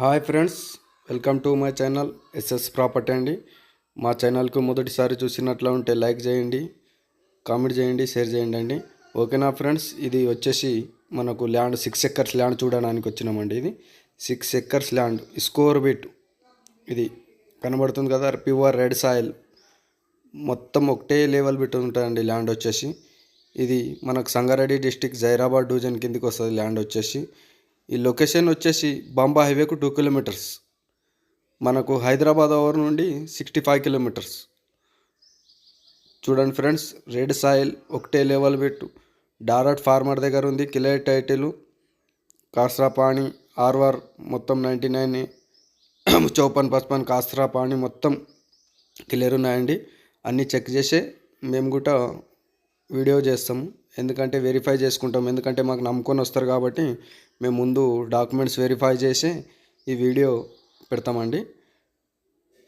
Hi friends welcome to my channel SS property అండి. మా ఛానల్కు మొదటిసారి చూసినట్లు ఉంటే లైక్ చేయండి కామెంట్ చేయండి షేర్ చేయండి అండి. ఓకేనా ఫ్రెండ్స్ ఇది వచ్చేసి మనకు ల్యాండ్ సిక్స్ ఎక్కర్స్ ల్యాండ్ చూడడానికి వచ్చినామండి ఇది. సిక్స్ ఎక్కర్స్ ల్యాండ్ స్కోర్ బిట్ ఇది కనబడుతుంది కదా ప్యూర్ రెడ్ సాయిల్. మొత్తం ఒకటే లెవెల్ బిట్ ఉంటుందండి ల్యాండ్ వచ్చేసి. ఇది మనకు సంగారెడ్డి డిస్టిక్ జైరాబాద్ డివిజన్ కిందకి వస్తుంది ల్యాండ్ వచ్చేసి. ఈ లొకేషన్ వచ్చేసి బాంబా హైవేకు టూ కిలోమీటర్స్. మనకు హైదరాబాద్ ఓవర్ నుండి సిక్స్టీ ఫైవ్ కిలోమీటర్స్. చూడండి ఫ్రెండ్స్ రెడ్ సాయిల్ ఒకటే లెవెల్ పెట్టు. డారట్ ఫార్మర్ దగ్గర ఉంది కిలే టైటిల్. కాస్రా పాణి ఆర్వర్ మొత్తం నైంటీ నైన్. చౌపన్ పచ్పన్ కాస్రా పాణి మొత్తం క్లియర్ ఉన్నాయండి. అన్నీ చెక్ చేసే మేము కూడా వీడియో చేస్తాము. ఎందుకంటే వెరిఫై చేసుకుంటాం. ఎందుకంటే మాకు నమ్ముకొని వస్తారు కాబట్టి మేము ముందు డాక్యుమెంట్స్ వెరిఫై చేసి ఈ వీడియో పెడతామండి.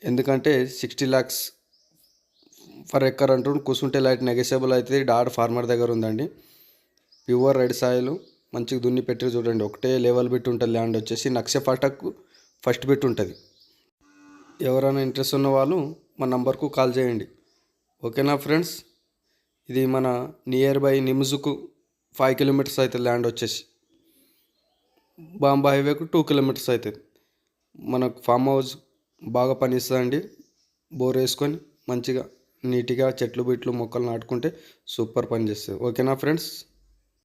ఎందుకంటే సిక్స్టీ ల్యాక్స్ ఫర్ ఎక్కర్ అంటూ కూర్చుంటే లైట్ నెగెసబుల్ అవుతుంది డాడ్ ఫార్మర్ దగ్గర ఉందండి. ప్యూర్ రెడ్ సాయిల్ మంచిగా దున్ని పెట్టి చూడండి. ఒకటే లెవెల్ బిట్ ఉంటుంది ల్యాండ్ వచ్చేసి. నక్ష ఫటకు ఫస్ట్ బిట్ ఉంటుంది. ఎవరైనా ఇంట్రెస్ట్ ఉన్న వాళ్ళు మా నంబర్కు కాల్ చేయండి. ఓకేనా ఫ్రెండ్స్ ఇది మన నియర్ బై నిమ్స్కు ఫైవ్ కిలోమీటర్స్ అవుతుంది ల్యాండ్ వచ్చేసి. బాంబా హైవేకు టూ కిలోమీటర్స్ అవుతుంది మనకు ఫామ్ హౌస్ బాగా పనిస్తుందండి బోర్ వేసుకొని మంచిగా నీట్గా చెట్లు బిట్లు మొక్కలు నాటుకుంటే సూపర్ పని చేస్తుంది ఓకేనా ఫ్రెండ్స్